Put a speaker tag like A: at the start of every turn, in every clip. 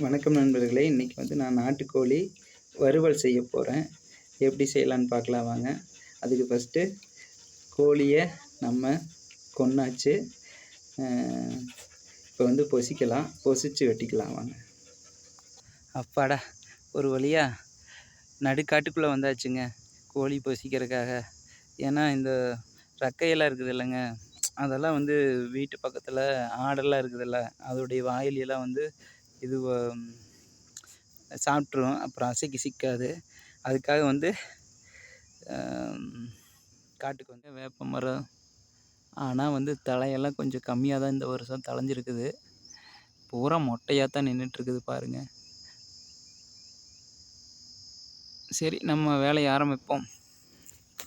A: வணக்கம் நண்பர்களே இன்றைக்கி வந்து நான் நாட்டுக்கோழி வறுவல் செய்ய போகிறேன் எப்படி செய்யலான்னு பார்க்கலாம் வாங்க. அதுக்கு ஃபஸ்ட்டு கோழியை நம்ம கொன்னாச்சு இப்போ வந்து பொசிக்கலாம் பொசிச்சு வெட்டிக்கலாம் வாங்க. அப்பாடா ஒரு வழியாக நடுக்காட்டுக்குள்ளே வந்தாச்சுங்க கோழி பொசிக்கிறதுக்காக. ஏன்னா இந்த ரக்கையெல்லாம் இருக்குது இல்லைங்க அதெல்லாம் வந்து வீட்டு பக்கத்தில் ஆடெல்லாம் இருக்குதுல்ல அதோடைய வாயிலெல்லாம் வந்து இது சாப்பிட்ரும் அப்புறம் அசைக்கு சிக்காது. அதுக்காக வந்து காட்டுக்கு வந்து வேப்ப மரம். ஆனால் வந்து தலையெல்லாம் கொஞ்சம் கம்மியாக தான் இந்த வருஷம் தலைஞ்சிருக்குது பூரா மொட்டையாக தான் நின்றுட்டுருக்குது பாருங்கள் சரி நம்ம வேலையை ஆரம்பிப்போம்.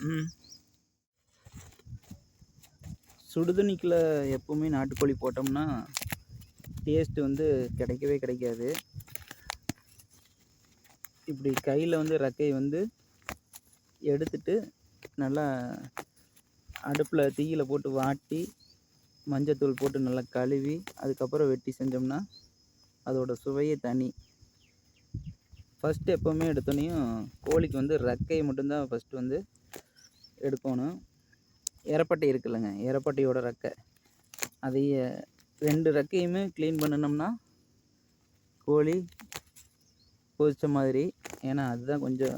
A: ம். சுடுதண்ணிக்குள்ளே எப்போவுமே நாட்டுக்கோழி போட்டோம்னா டேஸ்ட்டு வந்து கிடைக்கவே கிடைக்காது. இப்படி கையில் வந்து ரக்கையை வந்து எடுத்துட்டு நல்லா அடுப்பில் தீயில் போட்டு வாட்டி மஞ்சத்தூள் போட்டு நல்லா கழுவி அதுக்கப்புறம் வெட்டி செஞ்சோம்னா அதோடய சுவையே தனி. ஃபஸ்ட்டு எப்போவுமே எடுத்தோன்னையும் கோழிக்கு வந்து ரக்கையை மட்டும்தான் ஃபஸ்ட்டு வந்து எடுக்கணும். எரப்பட்டை இருக்குல்லங்க எரப்பட்டையோட ரக்கை. அதையே ரெண்டு ரெக்கையுமே க்ளீன் பண்ணினோம்னா கோழி பொதிச்ச மாதிரி. ஏன்னா அதுதான் கொஞ்சம்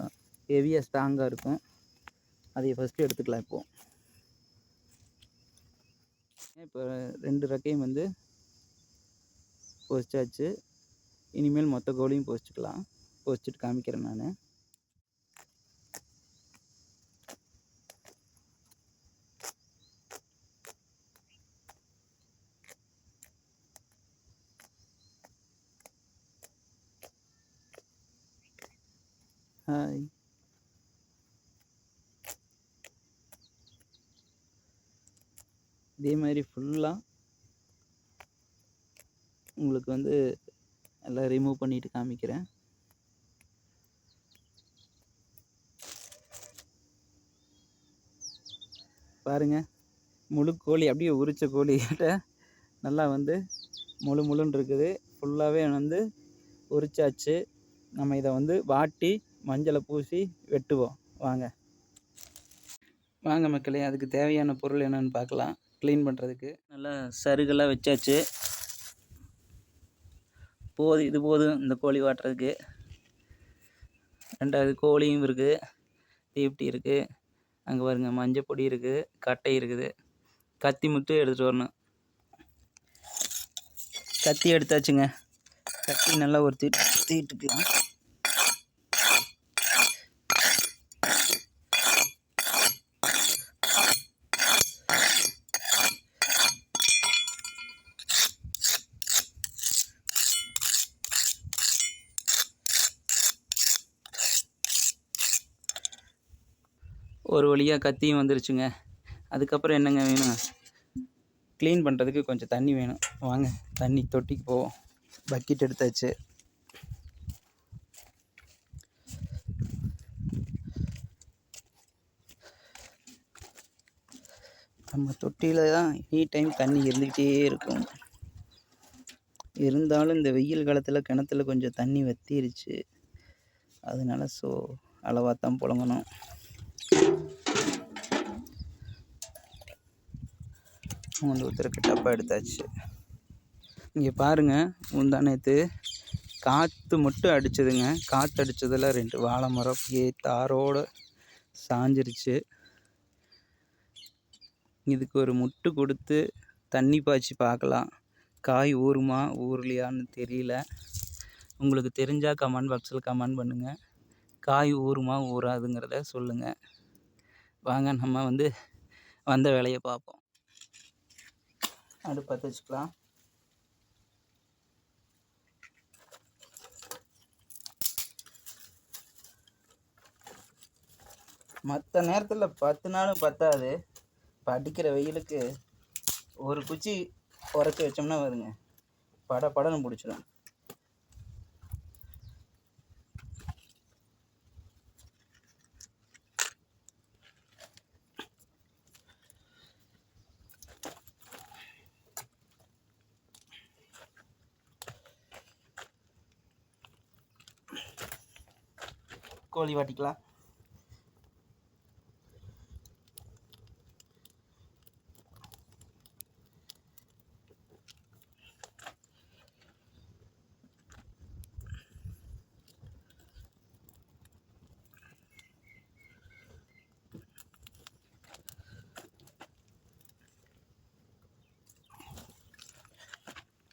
A: ஹெவியாக ஸ்ட்ராங்காக இருக்கும். அதை ஃபஸ்ட்டு எடுத்துக்கலாம் இப்போது இப்போ ரெண்டு ரெக்கையும் வந்து பொசிச்சாச்சு இனிமேல் மொத்த கோழியும் பொசிச்சுக்கலாம் பொசிச்சுட்டு காமிக்கிறேன் நான். ஹாய் இதே மாதிரி ஃபுல்லாக உங்களுக்கு வந்து எல்லாம் ரிமூவ் பண்ணிட்டு காமிக்கிறேன். பாருங்கள் முழு கோழி அப்படியே உரித்த கோழிகிட்ட நல்லா வந்து முழு முழுன்னு இருக்குது. ஃபுல்லாகவே வந்து உரிச்சாச்சு. நம்ம இதை வந்து வாட்டி மஞ்சளை பூசி வெட்டுவோம். வாங்க. வாங்க மக்களே அதுக்கு தேவையான பொருள் என்னென்னு பார்க்கலாம். க்ளீன் பண்ணுறதுக்கு நல்லா சருகெல்லாம் வச்சாச்சு. போது இது போதும் இந்த கோழி வாட்டுறதுக்கு. ரெண்டாவது கோழியும் இருக்குது தீப்டி இருக்குது அங்கே பாருங்கள் மஞ்சள் பொடி இருக்குது கட்டை இருக்குது. கத்தி முத்து எடுத்துகிட்டு வரணும். கத்தி எடுத்தாச்சுங்க. கத்தி நல்லா ஒரு தீட்டு தீட்டுக்கலாம் ஒரு வழியாக கத்தியும் வந்துருச்சுங்க. அதுக்கப்புறம் என்னங்க வேணும்? க்ளீன் பண்ணுறதுக்கு கொஞ்சம் தண்ணி வேணும். வாங்க தண்ணி தொட்டிக்கு போவோம். பக்கெட் எடுத்தாச்சு. நம்ம தொட்டியில் தான் எனி டைம் தண்ணி இருந்துக்கிட்டே இருக்கும். இருந்தாலும் இந்த வெயில் காலத்தில் கிணத்துல கொஞ்சம் தண்ணி வத்திருச்சு. அதனால ஸோ அளவாக தான் புழங்கணும். வந்து ஊற்றுறக்கு டப்பா எடுத்தாச்சு. இங்கே பாருங்கள் முந்தா நேற்று காற்று மட்டும் அடிச்சதுங்க. காற்று அடித்ததில் ரெண்டு வாழை மரம் அப்படியே தாரோடு சாஞ்சிருச்சு. இதுக்கு ஒரு முட்டு கொடுத்து தண்ணி பாய்ச்சி பார்க்கலாம். காய் ஊறுமா ஊறலையான்னு தெரியல. உங்களுக்கு தெரிஞ்சால் கமெண்ட் பாக்ஸில் கமெண்ட் பண்ணுங்கள் காய் ஊறுமா ஊறாதுங்கிறத சொல்லுங்கள் வாங்க நம்ம வந்து வந்த வேலையை பார்ப்போம். அடுப்பு பற்ற வச்சுக்கலாம். மற்ற நேரத்தில் பத்து நாளும் பத்தாது. இப்போ அடிக்கிற வெயிலுக்கு ஒரு குச்சி உரைச்சி வச்சோம்னா வருங்க. பட படன்னு பிடிச்சிடும் கோழி வாட்டிக்கலாம்.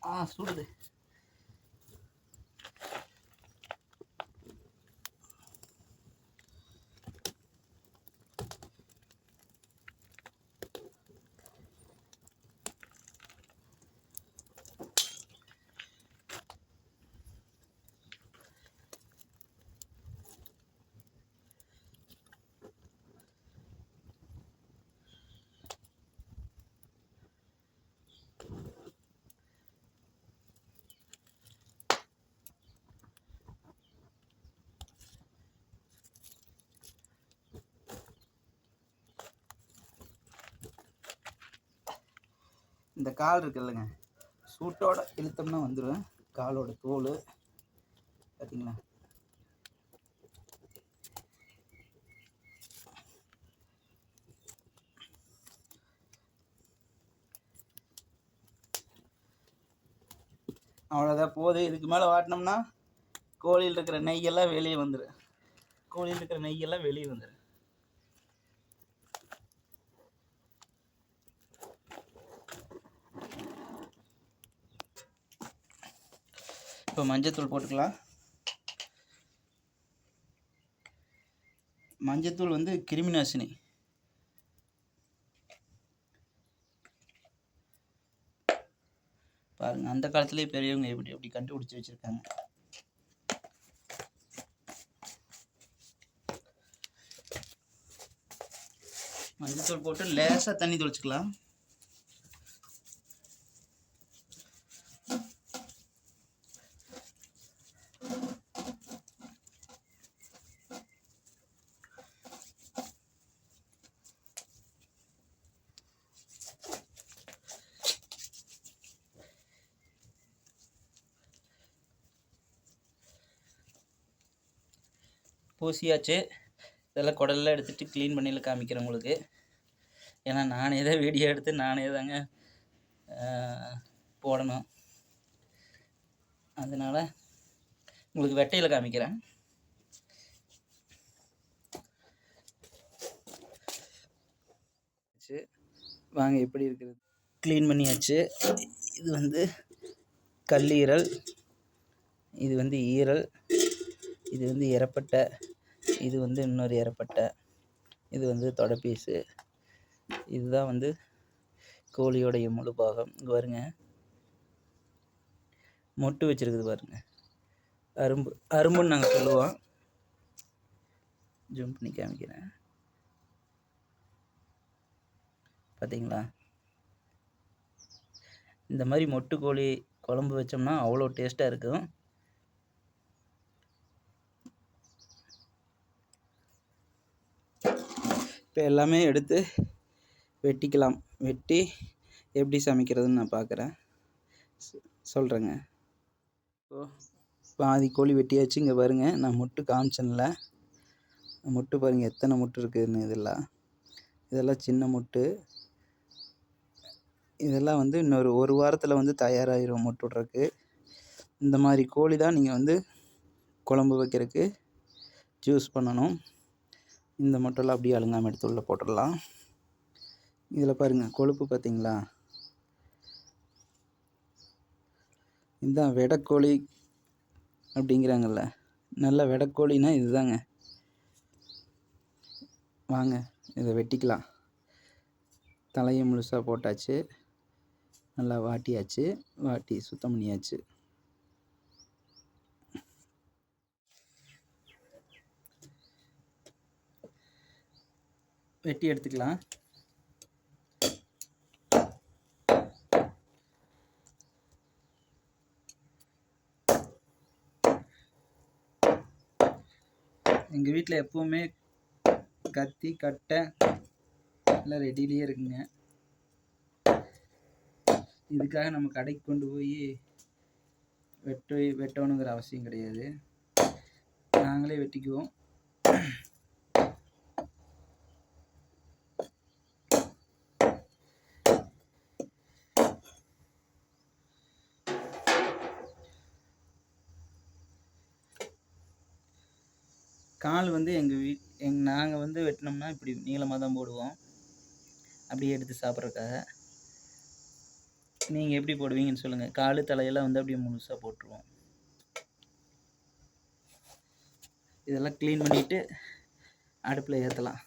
A: ஆ சுடுது இந்த கால் இருக்குல்லங்க. சூட்டோட இழுத்தோம்னா வந்துடும் காலோட தோல். பார்த்தீங்களா அவ்வளோதான் போதும் இதுக்கு மேலே வாட்டினோம்னா கோழியில் இருக்கிற நெய்யெல்லாம் வெளியே வந்துடும் கோழியில் இருக்கிற நெய்யெல்லாம் வெளியே வந்துடும் இப்போ மஞ்சத்தூள் போட்டுக்கலாம். மஞ்சத்தூள் வந்து கிருமி நாசினி பாருங்க அந்த காலத்துலேயே பெரியவங்க எப்படி எப்படி கண்டுபிடிச்சி வச்சுருக்காங்க. மஞ்சத்தூள் போட்டு லேசாக தண்ணி தெளிச்சுக்கலாம். பூசியாச்சு இதெல்லாம் குடல்லாம் எடுத்துகிட்டு க்ளீன் பண்ணியில் காமிக்கிறேன் உங்களுக்கு. ஏன்னா நானே தான் வீடியோ எடுத்து நானே தாங்க போடணும். அதனால் உங்களுக்கு வெட்டையில் காமிக்கிறேன். வாங்க எப்படி இருக்குது க்ளீன் பண்ணியாச்சு. இது வந்து கல்லீரல் இது வந்து ஈரல் இது வந்து இறப்பட்டை இது வந்து இன்னொரு இறப்பட்டை இது வந்து தொடப்பீஸு இதுதான் வந்து கோழியோடைய முழு பாகம். இங்கே பாருங்க. மொட்டு வச்சிருக்குது பாருங்க. அரும்பு அரும்புன்னு நாங்கள் சொல்லுவோம். ஜூம் பண்ணி காமிக்கிறேன். பார்த்தீங்களா இந்த மாதிரி மொட்டு கோழி குழம்பு வச்சோம்னா அவ்வளோ டேஸ்ட்டாக இருக்கும். இப்போ எல்லாமே எடுத்து வெட்டிக்கலாம். வெட்டி எப்படி சமைக்கிறதுன்னு நான் பார்க்குறேன். சொல்கிறேங்க இப்போ பாதி கோழி வெட்டியாச்சு இங்கே பாருங்க. நான் முட்டு காமிச்சேன்ல. முட்டு பாருங்கள் எத்தனை முட்டு இருக்குதுன்னு இதெல்லாம். இதெல்லாம் சின்ன முட்டு. இதெல்லாம் வந்து இன்னொரு ஒரு வாரத்தில் வந்து தயாராகிரும் முட்டு விட்றக்கு இந்த மாதிரி கோழி தான் நீங்கள் வந்து குழம்பு வைக்கிறதுக்கு ஜூஸ் பண்ணணும். இந்த முட்டைலாம் அப்படியே அழுங்காமல் எடுத்து உள்ளே போட்டுடலாம். இதில் பாருங்கள் கொழுப்பு பார்த்தீங்களா இதுதான் வெடக்கோழி அப்படிங்கிறாங்கல்ல நல்ல வெடக்கோழின்னா இதுதாங்க. வாங்க இதை வெட்டிக்கலாம். தலையை முழுசாக போட்டாச்சு நல்லா வாட்டியாச்சு வாட்டி சுத்தம் பண்ணியாச்சு. வெட்டி எடுத்துக்கலாம். எங்கள் வீட்டில் எப்போவுமே கத்தி கட்டை எல்லாம் ரெடியிலேயே இருக்குங்க. இதுக்காக நம்ம கடைக்கு கொண்டு போய் வெட்டு வெட்டணுங்கிற அவசியம் கிடையாது. நாங்களே வெட்டிக்குவோம். கால் வந்து எங்கள் வீட் எங் நாங்கள் வந்து வெட்டினோம்னா இப்படி நீளமாக தான் போடுவோம். அப்படியே எடுத்து சாப்பிட்றதுக்காக. நீங்கள் எப்படி போடுவீங்கன்னு சொல்லுங்கள் கால் தலையெல்லாம் வந்து அப்படியே முழுசாக போட்டுருவோம். இதெல்லாம் க்ளீன் பண்ணிவிட்டு அடுப்பில் ஏற்றலாம்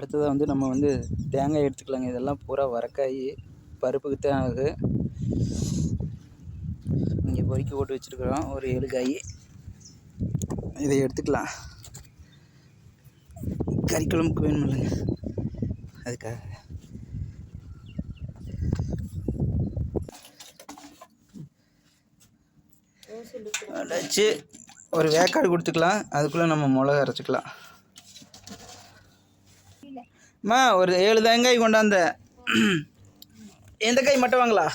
A: அடுத்ததாக வந்து நம்ம வந்து தேங்காய் எடுத்துக்கலாங்க. இதெல்லாம் பூரா வரக்காய் பருப்புக்கு தான் ஆகுது. இங்கே பொறிக்க போட்டு வச்சுருக்குறோம். ஒரு ஏழு காய். இதை எடுத்துக்கலாம். கறி குழம்புக்கு வேணும் இல்லைங்க அதுக்காக. அடைச்சி ஒரு வேக்காடு கொடுத்துக்கலாம். அதுக்குள்ளே நம்ம மிளகா அரைச்சிக்கலாம். அம்மா ஒரு ஏழு தேங்காய் கொண்டாந்த. எந்த காய் மட்டும் வாங்களா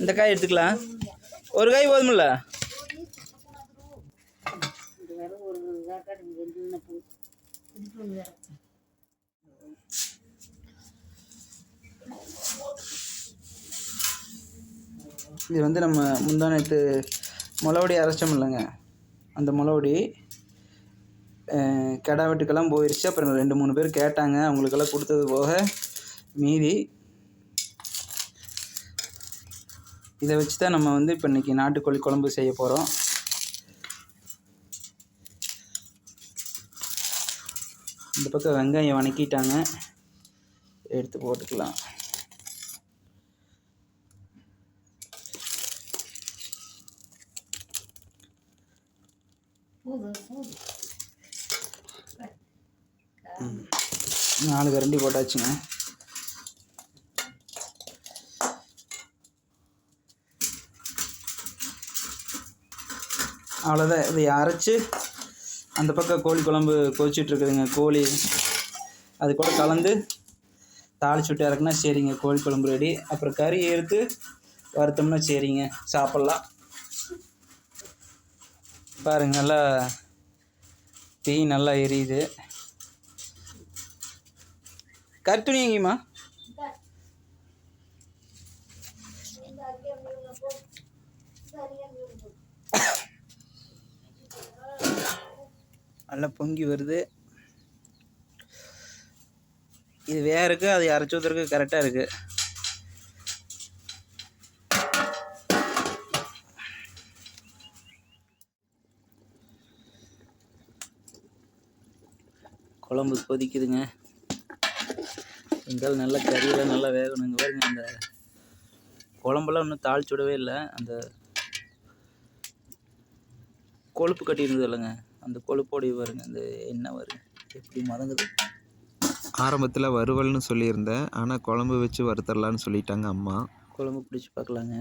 A: இந்த காய் எடுத்துக்கலாம் ஒரு காய் போதுமில்ல? இது வந்து நம்ம முந்தா நேற்று முளவடி அரைச்சோம் இல்லைங்க. அந்த முளவடி கெடா கிடா வெட்டுக்கெல்லாம் போயிடுச்சு அப்புறம் ரெண்டு மூணு பேர் கேட்டாங்க. அவங்களுக்கெல்லாம் கொடுத்தது போக மீதி இதை வச்சு தான் நம்ம வந்து இப்போ இன்றைக்கி நாட்டுக்கோழி குழம்பு செய்ய போகிறோம் இந்த பக்கம் வெங்காயம் வணக்கிட்டாங்க. எடுத்து போட்டுக்கலாம். நாலு கரண்டி போட்டாச்சுங்க. அவ்வளோதான் இதை அரைச்சி அந்த பக்கம் கோழி குழம்பு கொதிச்சிட்ருக்குதுங்க கோழி. அது கூட கலந்து தாளிச்சு விட்டு இறக்குனா சரிங்க கோழி குழம்பு ரெடி அப்புறம் கறி எடுத்து வறுத்தோம்னா சரிங்க சாப்பிட்லாம். பாருங்க நல்லா தீ நல்லா எரியுது. கருத்துணி எங்கேயுமா நல்லா பொங்கி வருது. இது வேற இருக்கு அது அரைச்சி ஊற்றுறதுக்கு கரெக்டாக இருக்குது குழம்பு கொதிக்குதுங்க. இருந்தாலும் நல்லா கறியெல்லாம் நல்லா வேகணுங்க. பாருங்க அந்த குழம்பெல்லாம் இன்னும் தாளிச்சு விடவே இல்லை. அந்த கொழுப்பு கட்டி இருந்தது இல்லைங்க. அந்த கொழுப்போடைய பாருங்க அந்த எண்ணெய் வருங்க எப்படி மதங்குது.
B: ஆரம்பத்தில் வறுவல்னு சொல்லியிருந்தேன். ஆனால் குழம்பு வச்சு வறுத்தரலான்னு சொல்லிட்டாங்க அம்மா.
A: குழம்பு பிடிச்சி பார்க்கலாங்க.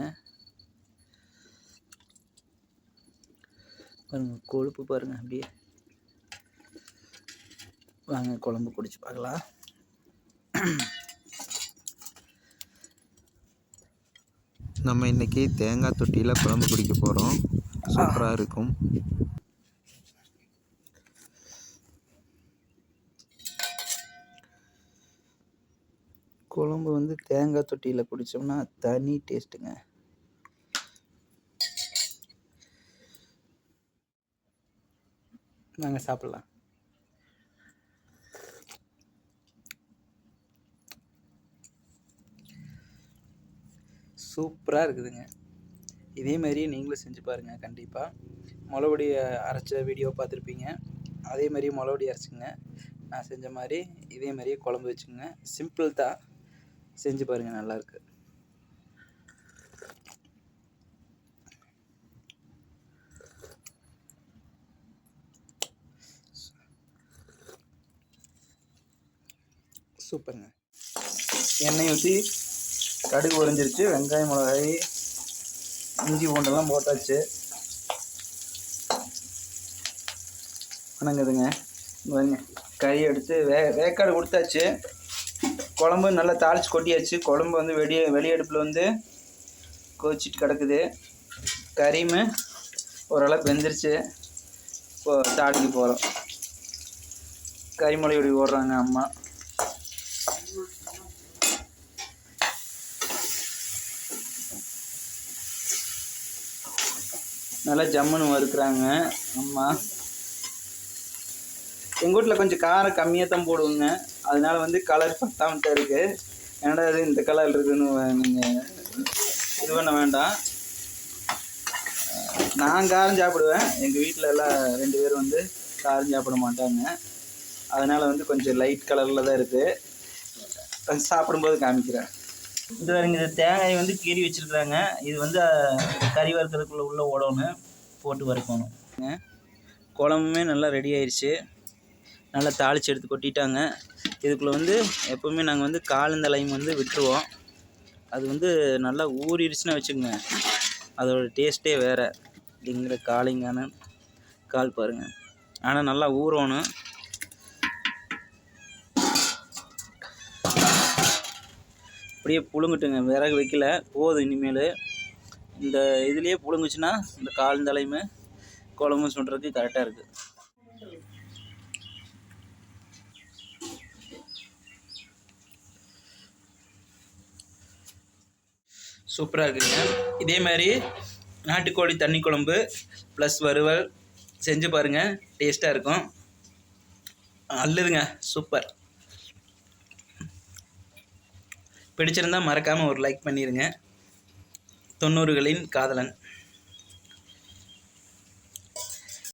A: பாருங்க கொழுப்பு பாருங்க அப்படியே வாங்க குழம்பு குடிச்சு பார்க்கலாம்.
B: நம்ம இன்னைக்கு தேங்காய் தொட்டியில் குழம்பு குடிக்க போகிறோம் சூப்பராக இருக்கும்.
A: குழம்பு வந்து தேங்காய் தொட்டியில் குடித்தோம்னா தனி டேஸ்ட்டுங்க. நாங்கள் சாப்பிட்லாம். சூப்பராக இருக்குதுங்க. இதே மாதிரியே நீங்களும் செஞ்சு பாருங்கள் கண்டிப்பாக முளவடி அரைச்ச வீடியோ பார்த்துருப்பீங்க. அதே மாதிரி முளவடி அரைச்சிங்க. நான் செஞ்ச மாதிரி இதே மாதிரியே குழம்பு வச்சுங்க. சிம்பிள் தான் செஞ்சு பாருங்கள் நல்லாயிருக்கு சூப்பருங்க. எண்ணெய் ஊற்றி கடுகு உறிஞ்சிருச்சு வெங்காயம் மிளகாய் இஞ்சி பூண்டெல்லாம் போட்டாச்சு. வணங்குதுங்க. இங்க கறி எடுத்து வே வேக்காடு கொடுத்தாச்சு. குழம்பு நல்லா தாளித்து கொட்டியாச்சு. குழம்பு வந்து வெளியே வெளியடுப்பில் வந்து கொதிச்சிட்டு கிடக்குது. கறியுமே ஓரளவுக்கு வெந்துருச்சு. இப்போ தாளிக்கு போகிறோம் கறிமொழி இப்படி ஓடுறாங்க அம்மா. நல்லா ஜம்முன்னு வறுக்கிறாங்க. அம்மா. எங்கள் வீட்டில் கொஞ்சம் காரம் கம்மியாக தான் போடுவோங்க. அதனால வந்து கலர் பத்தாம தான் இருக்குது என்னடா இது இந்த கலர் இருக்குதுன்னு நீங்கள் இது பண்ண வேண்டாம். நான் காரம் சாப்பிடுவேன். எங்கள் வீட்டில் எல்லாம் ரெண்டு பேரும் வந்து காரம் சாப்பிட மாட்டாங்க. அதனால் வந்து கொஞ்சம் லைட் கலரில் தான் இருக்குது சாப்பிடும்போது காமிக்கிறேன். இது பாருங்க இந்த தேங்காய் வந்து கீறி வச்சுருக்குறாங்க. இது வந்து கறி வறுக்கிறதுக்குள்ளே உள்ளே ஓடணும் போட்டு வறுக்கணும். குழம்புமே நல்லா ரெடி ஆயிடுச்சு நல்லா தாளித்து எடுத்து கொட்டிட்டாங்க. இதுக்குள்ளே வந்து எப்போவுமே நாங்கள் வந்து காலந்தலையும் வந்து விட்டுருவோம். அது வந்து நல்லா ஊறிடுச்சுன்னா வச்சுக்கோங்க. அதோட டேஸ்ட்டே வேறு. அப்படிங்கிற காலிங்கான கால் பாருங்கள் ஆனால் நல்லா ஊறணும். அப்படியே புழுங்கட்டுங்க. விறகு வைக்கல. போதும் இனிமேல். இந்த இதுலேயே புழுங்குச்சுன்னா இந்த கால் தலையுமே குழம்பு சொல்கிறதுக்கு கரெக்டாக இருக்குது சூப்பராக இருக்குங்க. இதே மாதிரி நாட்டுக்கோழி தண்ணி குழம்பு ப்ளஸ் வறுவல் செஞ்சு பாருங்கள் டேஸ்ட்டாக இருக்கும். நல்லதுங்க சூப்பர். பிடிச்சிருந்தா மறக்காமல் ஒரு லைக் பண்ணிடுங்க தொண்ணூறுகளின் காதலன்.